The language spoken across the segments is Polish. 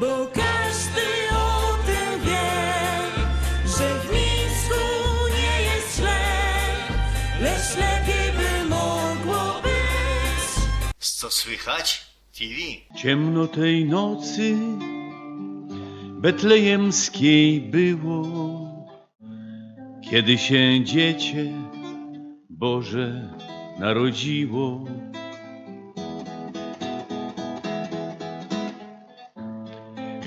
Bo każdy o tym wie, że w Mińsku nie jest źle, lecz lepiej by mogło być. Co słychać? TV. Ciemno tej nocy betlejemskiej było, kiedy się dziecię Boże narodziło.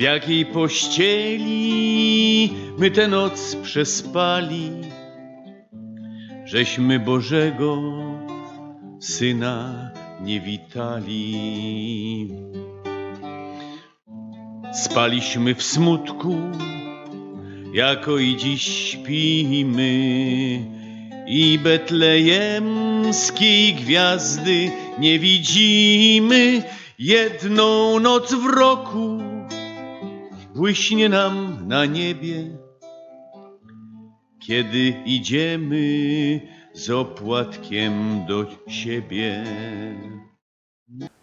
W jakiej pościeli my tę noc przespali, żeśmy Bożego Syna nie witali. Spaliśmy w smutku, jako i dziś śpimy, i betlejemskiej gwiazdy nie widzimy. Jedną noc w roku błyśnie nam na niebie, kiedy idziemy z opłatkiem do siebie.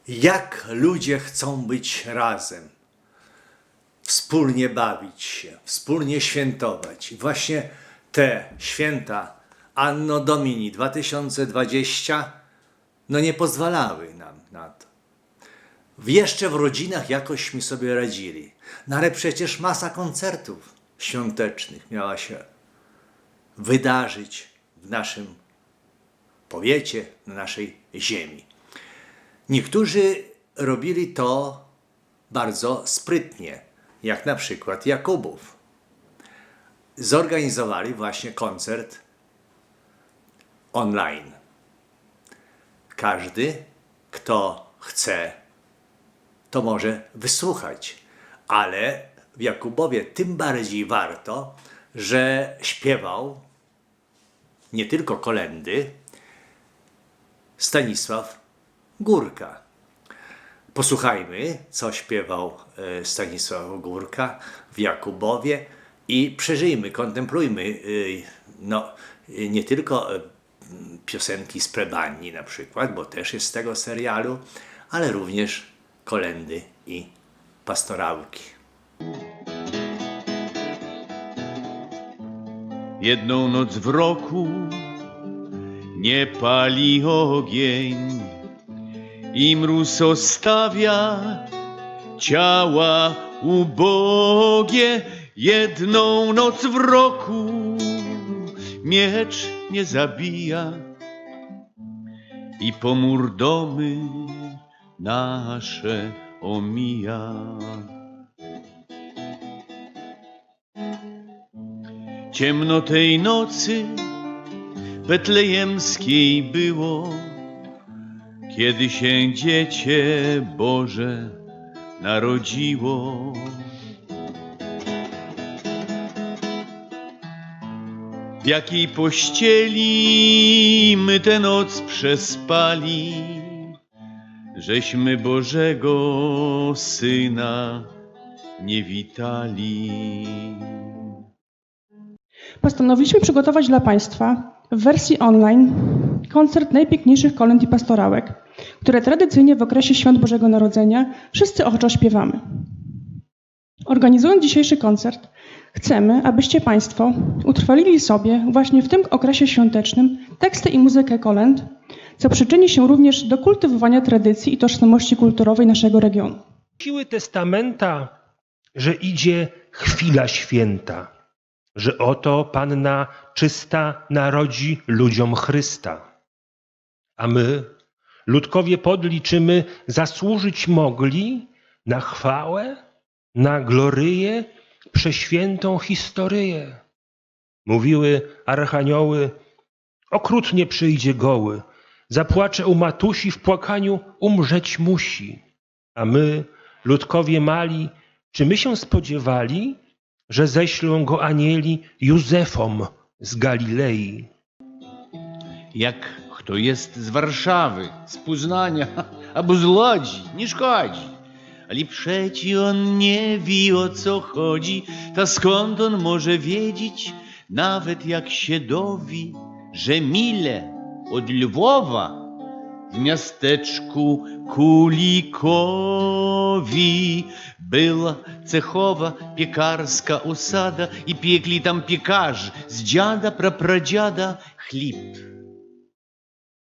Jak ludzie chcą być razem, wspólnie bawić się, wspólnie świętować. I właśnie te święta Anno Domini 2020 no nie pozwalały nam na to. Jeszcze w rodzinach jakośmy sobie radzili. No ale przecież masa koncertów świątecznych miała się wydarzyć w naszym powiecie, na naszej ziemi. Niektórzy robili to bardzo sprytnie, jak na przykład Jakubów. Zorganizowali właśnie koncert online. Każdy, kto chce, to może wysłuchać, ale w Jakubowie tym bardziej warto, że śpiewał nie tylko kolendy, Stanisław Górka. Posłuchajmy, co śpiewał e, Stanisław Górka w Jakubowie i przeżyjmy, kontemplujmy e, no, e, nie tylko piosenki z plebanii na przykład, bo też jest z tego serialu, ale również kolendy i pastorałki. Jedną noc w roku nie pali ogień i mróz ostawia ciała ubogie. Jedną noc w roku miecz nie zabija i pomór domy nasze omija. Ciemno tej nocy betlejemskiej było, kiedy się dziecię Boże narodziło. W jakiej pościeli my tę noc przespali, żeśmy Bożego Syna nie witali. Postanowiliśmy przygotować dla Państwa w wersji online koncert najpiękniejszych kolęd i pastorałek, które tradycyjnie w okresie Świąt Bożego Narodzenia wszyscy ochoczo śpiewamy. Organizując dzisiejszy koncert, chcemy, abyście Państwo utrwalili sobie właśnie w tym okresie świątecznym teksty i muzykę kolęd, co przyczyni się również do kultywowania tradycji i tożsamości kulturowej naszego regionu. siły testamenta, że idzie chwila święta, że oto Panna czysta narodzi ludziom Chrysta. A my, ludkowie podliczymy, zasłużyć mogli na chwałę, na gloryję, przeświętą historyję. Mówiły archanioły, okrutnie przyjdzie goły, zapłacze u matusi, w płakaniu umrzeć musi. A my, ludkowie mali, czy my się spodziewali, że ześlą go anieli Józefom z Galilei? Jak kto jest z Warszawy, z Poznania albo z Łodzi, nie szkodzi. Ale przeci on nie wie o co chodzi, to skąd on może wiedzieć, nawet jak się dowi, że mile od Lwowa w miasteczku Kulikowi była cechowa piekarska osada i piekli tam piekarz z dziada prapradziada chlip.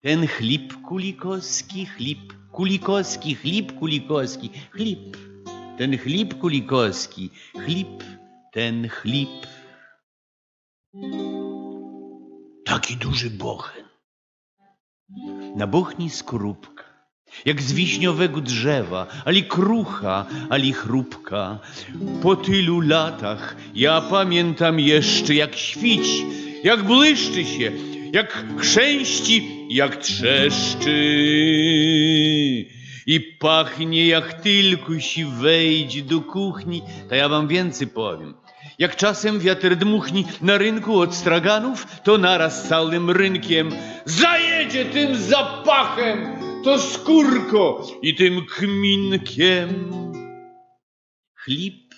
Ten chlip kulikowski, chlip kulikowski, chlip kulikowski, chlip. Ten chlip kulikowski, chlip, ten chlip. Taki duży bochen na bochni skorupka, jak z wiśniowego drzewa, ali krucha, ali chrupka. Po tylu latach ja pamiętam jeszcze, jak świci, jak błyszczy się, jak chrzęści, jak trzeszczy. I pachnie, jak tylko się wejdzie do kuchni, to ja wam więcej powiem. Jak czasem wiatr dmuchni na rynku od straganów, to naraz całym rynkiem zajedzie tym zapachem, to skórko i tym kminkiem. Chlib,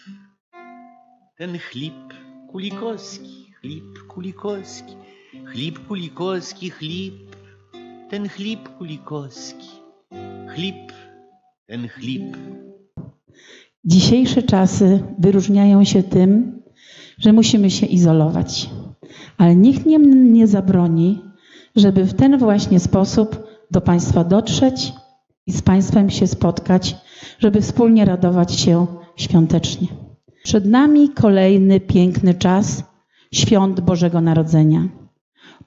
ten chlib kulikowski, chlib kulikowski, chlib kulikowski, chlib, ten chlib kulikowski, chlib, ten chlib. Dzisiejsze czasy wyróżniają się tym, że musimy się izolować. Ale nikt nie, nie zabroni, żeby w ten właśnie sposób do Państwa dotrzeć i z Państwem się spotkać, żeby wspólnie radować się świątecznie. Przed nami kolejny piękny czas świąt Bożego Narodzenia.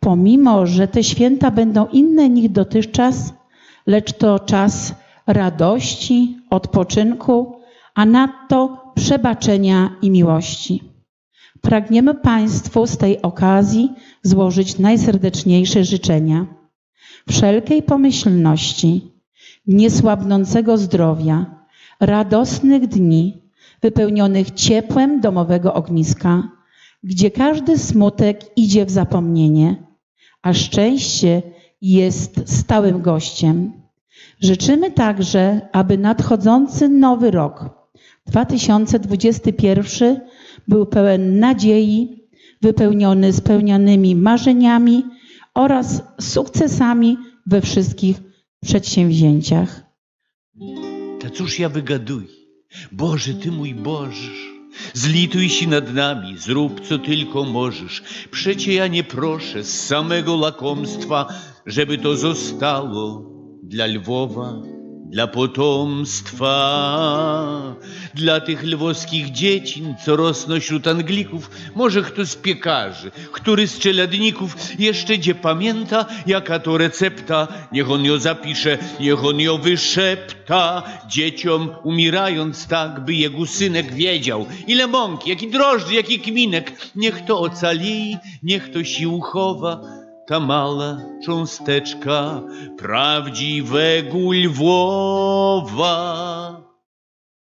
Pomimo, że te święta będą inne niż dotychczas, lecz to czas radości, odpoczynku, a nadto przebaczenia i miłości. Pragniemy Państwu z tej okazji złożyć najserdeczniejsze życzenia wszelkiej pomyślności, niesłabnącego zdrowia, radosnych dni, wypełnionych ciepłem domowego ogniska, gdzie każdy smutek idzie w zapomnienie, a szczęście jest stałym gościem. Życzymy także, aby nadchodzący nowy rok 2021 był pełen nadziei, wypełniony spełnionymi marzeniami oraz sukcesami we wszystkich przedsięwzięciach. Ta cóż ja wygaduję? Boże, Ty mój Bożysz, zlituj się nad nami, zrób co tylko możesz. Przecie ja nie proszę z samego lakomstwa, żeby to zostało dla Lwowa, dla potomstwa, dla tych lwowskich dziecin, co rosną wśród Anglików. Może kto z piekarzy, który z czeladników jeszcze gdzie pamięta, jaka to recepta, niech on ją zapisze, niech on ją wyszepta dzieciom, umierając tak, by jego synek wiedział, ile mąki, jaki drożdży, jaki kminek, niech to ocali, niech to się uchowa, ta mała cząsteczka prawdziwego Lwowa.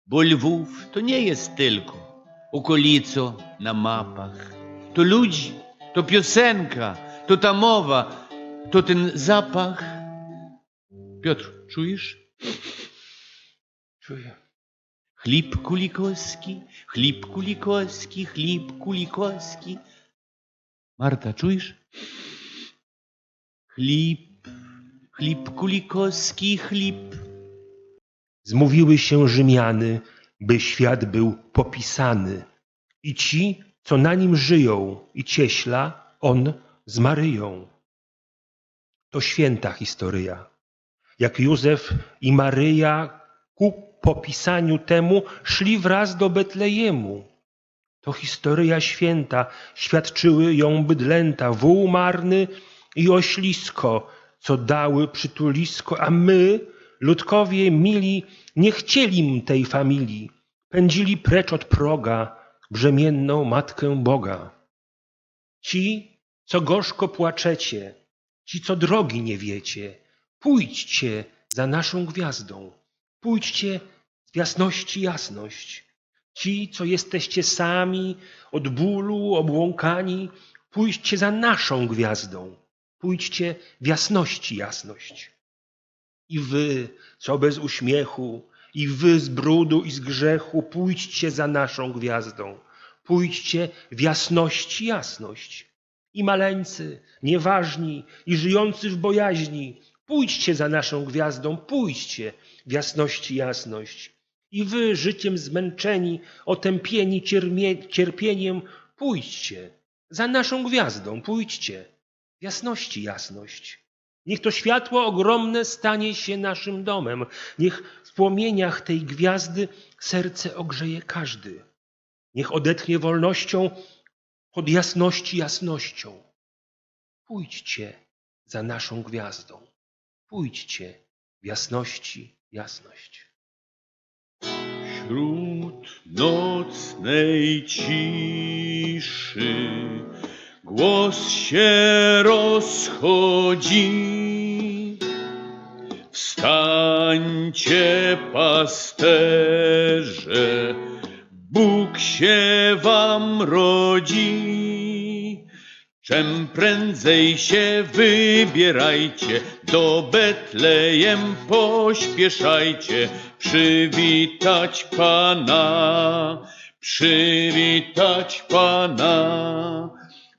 Bo Lwów to nie jest tylko okolico na mapach. To ludzi, to piosenka, to ta mowa, to ten zapach. Piotr, czujesz? Czuję. Chlib kulikowski, chlib kulikowski, chlib kulikowski. Marta, czujesz? Chlib, chlib kulikowski, chlib. Zmówiły się Rzymiany, by świat był popisany. I ci, co na nim żyją, i cieśla, on z Maryją. To święta historia. Jak Józef i Maryja ku popisaniu temu szli wraz do Betlejemu. To historia święta, świadczyły ją bydlęta, wół marny i oślisko, co dały przytulisko, a my, ludkowie mili, nie chcieli tej familii. Pędzili precz od proga brzemienną matkę Boga. Ci, co gorzko płaczecie, ci, co drogi nie wiecie, pójdźcie za naszą gwiazdą, pójdźcie z jasności jasność. Ci, co jesteście sami, od bólu obłąkani, pójdźcie za naszą gwiazdą, pójdźcie w jasności jasność. I wy, co bez uśmiechu, i wy z brudu i z grzechu, pójdźcie za naszą gwiazdą, pójdźcie w jasności jasność. I maleńcy, nieważni, i żyjący w bojaźni, Pójdźcie za naszą gwiazdą, pójdźcie w jasności jasność. I wy, życiem zmęczeni, otępieni cierpieniem, pójdźcie za naszą gwiazdą, pójdźcie jasności jasność. Niech to światło ogromne stanie się naszym domem. Niech w płomieniach tej gwiazdy serce ogrzeje każdy. Niech odetchnie wolnością pod jasności jasnością. Pójdźcie za naszą gwiazdą. Pójdźcie w jasności jasność. Wśród nocnej ciszy głos się rozchodzi. Wstańcie, pasterze, Bóg się wam rodzi. Czem prędzej się wybierajcie, do Betlejem pośpieszajcie, przywitać Pana, przywitać Pana.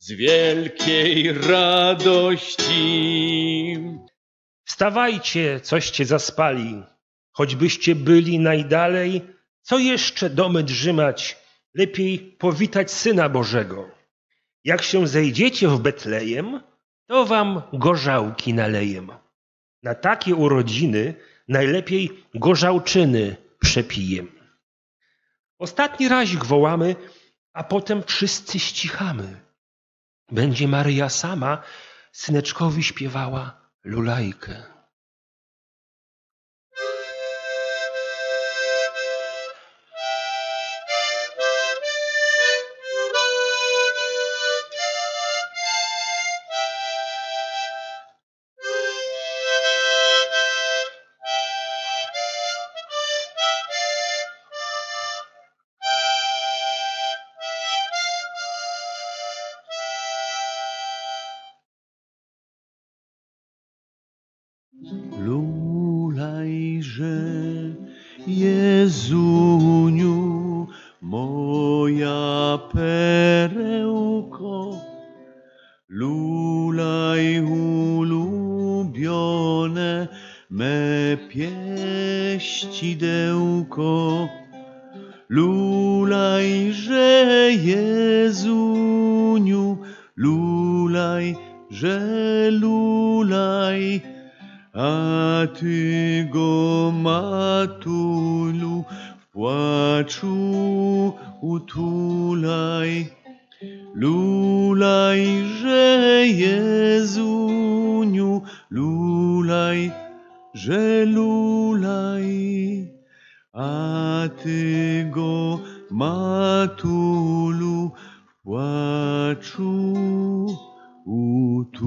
z wielkiej radości. Wstawajcie, coście zaspali, choćbyście byli najdalej, co jeszcze domy drzymać, lepiej powitać Syna Bożego. Jak się zejdziecie w Betlejem, to wam gorzałki nalejem. Na takie urodziny najlepiej gorzałczyny przepijem. Ostatni razik wołamy, a potem wszyscy ścichamy. Będzie Maryja sama syneczkowi śpiewała lulajkę. Lulaj, że lulaj, a ty go, matulu, w płaczu utulaj. Lulaj, że Jezuniu, lulaj, że lulaj, a ty go, matulu, płaczu utulaj.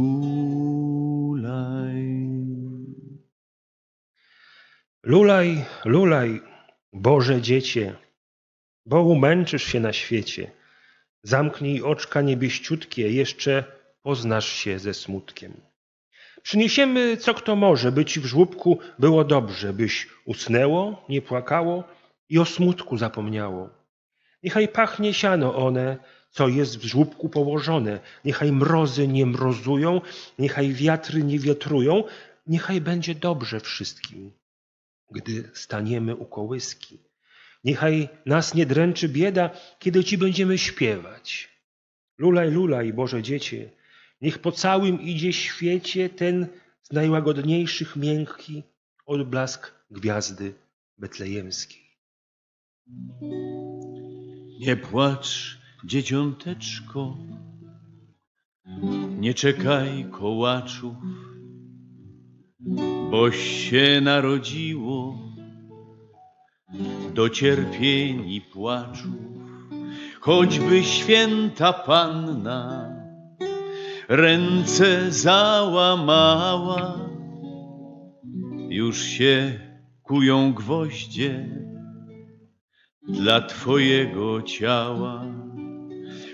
Lulaj, lulaj, Boże dziecię, bo umęczysz się na świecie. Zamknij oczka niebieściutkie, jeszcze poznasz się ze smutkiem. Przyniesiemy, co kto może, by ci w żłóbku było dobrze, byś usnęło, nie płakało i o smutku zapomniało. Niechaj pachnie siano one, co jest w żłóbku położone. Niechaj mrozy nie mrozują, niechaj wiatry nie wiatrują, niechaj będzie dobrze wszystkim gdy staniemy u kołyski. Niechaj nas nie dręczy bieda, kiedy Ci będziemy śpiewać. Lulaj, lulaj, Boże dziecię, niech po całym idzie świecie ten z najłagodniejszych miękki odblask gwiazdy betlejemskiej. Nie płacz, dzieciąteczko, nie czekaj kołaczów, boś się narodziło do cierpień i płaczów. Choćby święta panna ręce załamała, już się ku kują gwoździe dla Twojego ciała.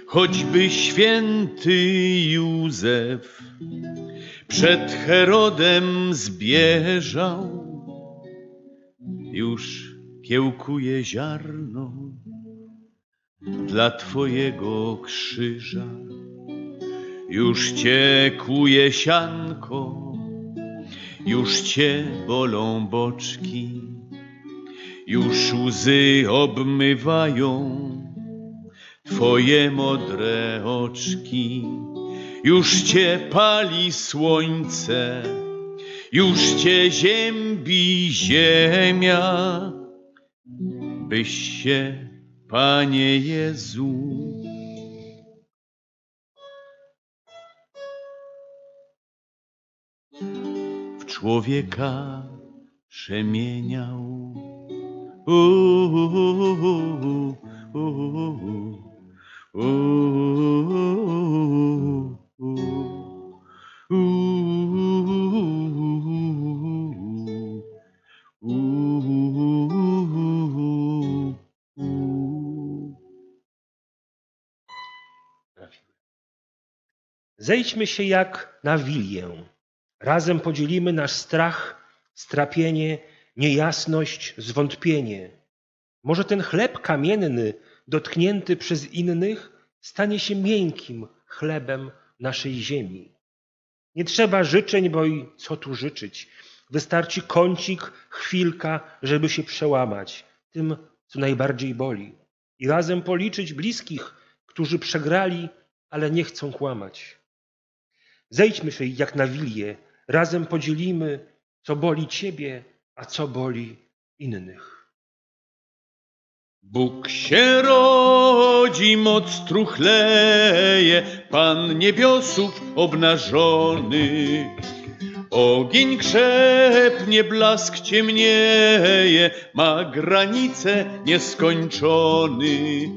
Choćby święty Józef przed Herodem zbieżał, już kiełkuje ziarno dla Twojego krzyża. Już Cię kuje sianko, już Cię bolą boczki, już łzy obmywają Twoje modre oczki. Już Cię pali słońce, już Cię ziębi ziemia, byś się, Panie Jezu, w człowieka przemieniał. Zejdźmy się jak na wilię. Razem podzielimy nasz strach, strapienie, niejasność, zwątpienie. Może ten chleb kamienny, dotknięty przez innych, stanie się miękkim chlebem naszej ziemi. Nie trzeba życzeń, bo i co tu życzyć? Wystarczy kącik, chwilka, żeby się przełamać tym, co najbardziej boli. I razem policzyć bliskich, którzy przegrali, ale nie chcą kłamać. Zejdźmy się jak na wilię, razem podzielimy, co boli Ciebie, a co boli innych. Bóg się rodzi, moc truchleje, Pan niebiosów obnażony. Ogień krzepnie, blask ciemnieje, ma granice nieskończony.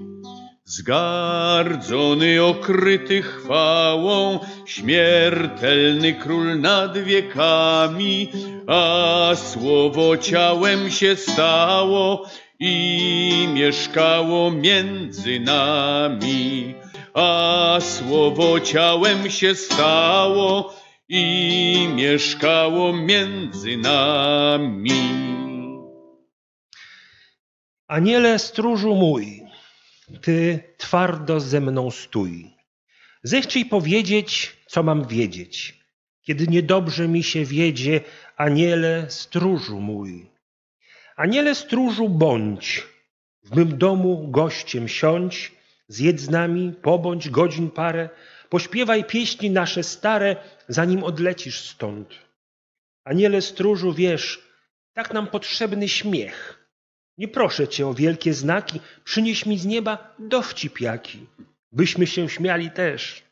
Zgardzony, okryty chwałą, śmiertelny król nad wiekami, a słowo ciałem się stało i mieszkało między nami. A słowo ciałem się stało i mieszkało między nami. Aniele stróżu mój, Ty twardo ze mną stój. Zechciej powiedzieć, co mam wiedzieć, kiedy niedobrze mi się wiedzie, aniele stróżu mój. Aniele stróżu bądź, w mym domu gościem siądź, zjedz z nami, pobądź godzin parę, pośpiewaj pieśni nasze stare, zanim odlecisz stąd. Aniele stróżu, wiesz, tak nam potrzebny śmiech. Nie proszę cię o wielkie znaki, przynieś mi z nieba dowcip jaki, byśmy się śmiali też.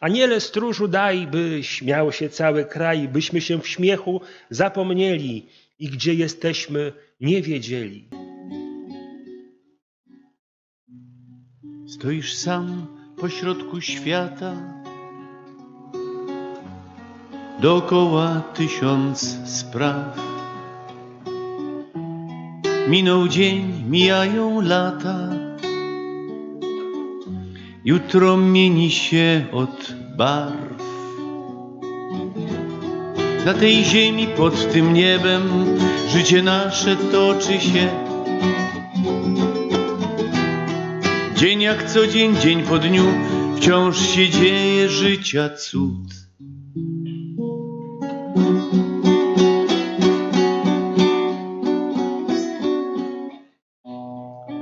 Aniele stróżu daj, by śmiał się cały kraj, byśmy się w śmiechu zapomnieli i gdzie jesteśmy nie wiedzieli. Stoisz sam pośrodku świata, dookoła tysiąc spraw. Minął dzień, mijają lata, jutro mieni się od barw. Na tej ziemi, pod tym niebem, życie nasze toczy się. Dzień jak co dzień, dzień po dniu, wciąż się dzieje życia cud.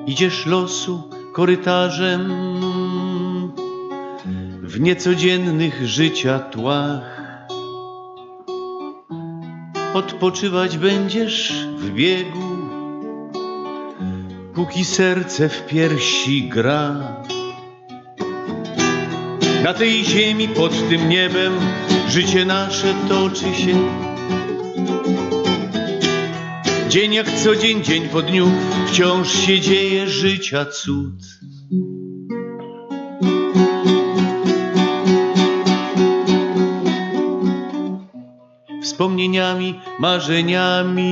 Idziesz losu korytarzem w niecodziennych życia tłach. Odpoczywać będziesz w biegu, póki serce w piersi gra. Na tej ziemi, pod tym niebem, życie nasze toczy się. Dzień jak co dzień, dzień po dniu, wciąż się dzieje życia cud. Wspomnieniami, marzeniami.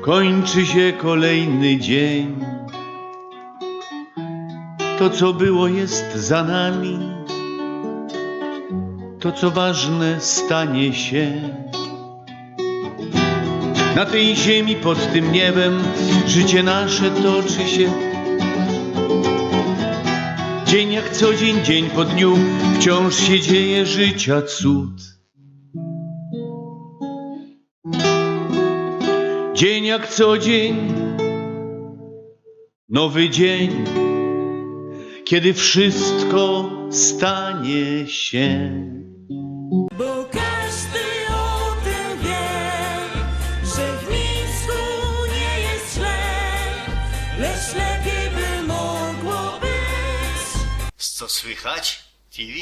Kończy się kolejny dzień. To, co było, jest za nami. To, co ważne, stanie się. Na tej ziemi, pod tym niebem, życie nasze toczy się. Dzień jak co dzień, dzień po dniu, wciąż się dzieje życia cud. Dzień jak co dzień, nowy dzień, kiedy wszystko stanie się. Bo każdy o tym wie, że w Mińsku nie jest źle, lecz lepiej by mogło być. Co słychać? TV.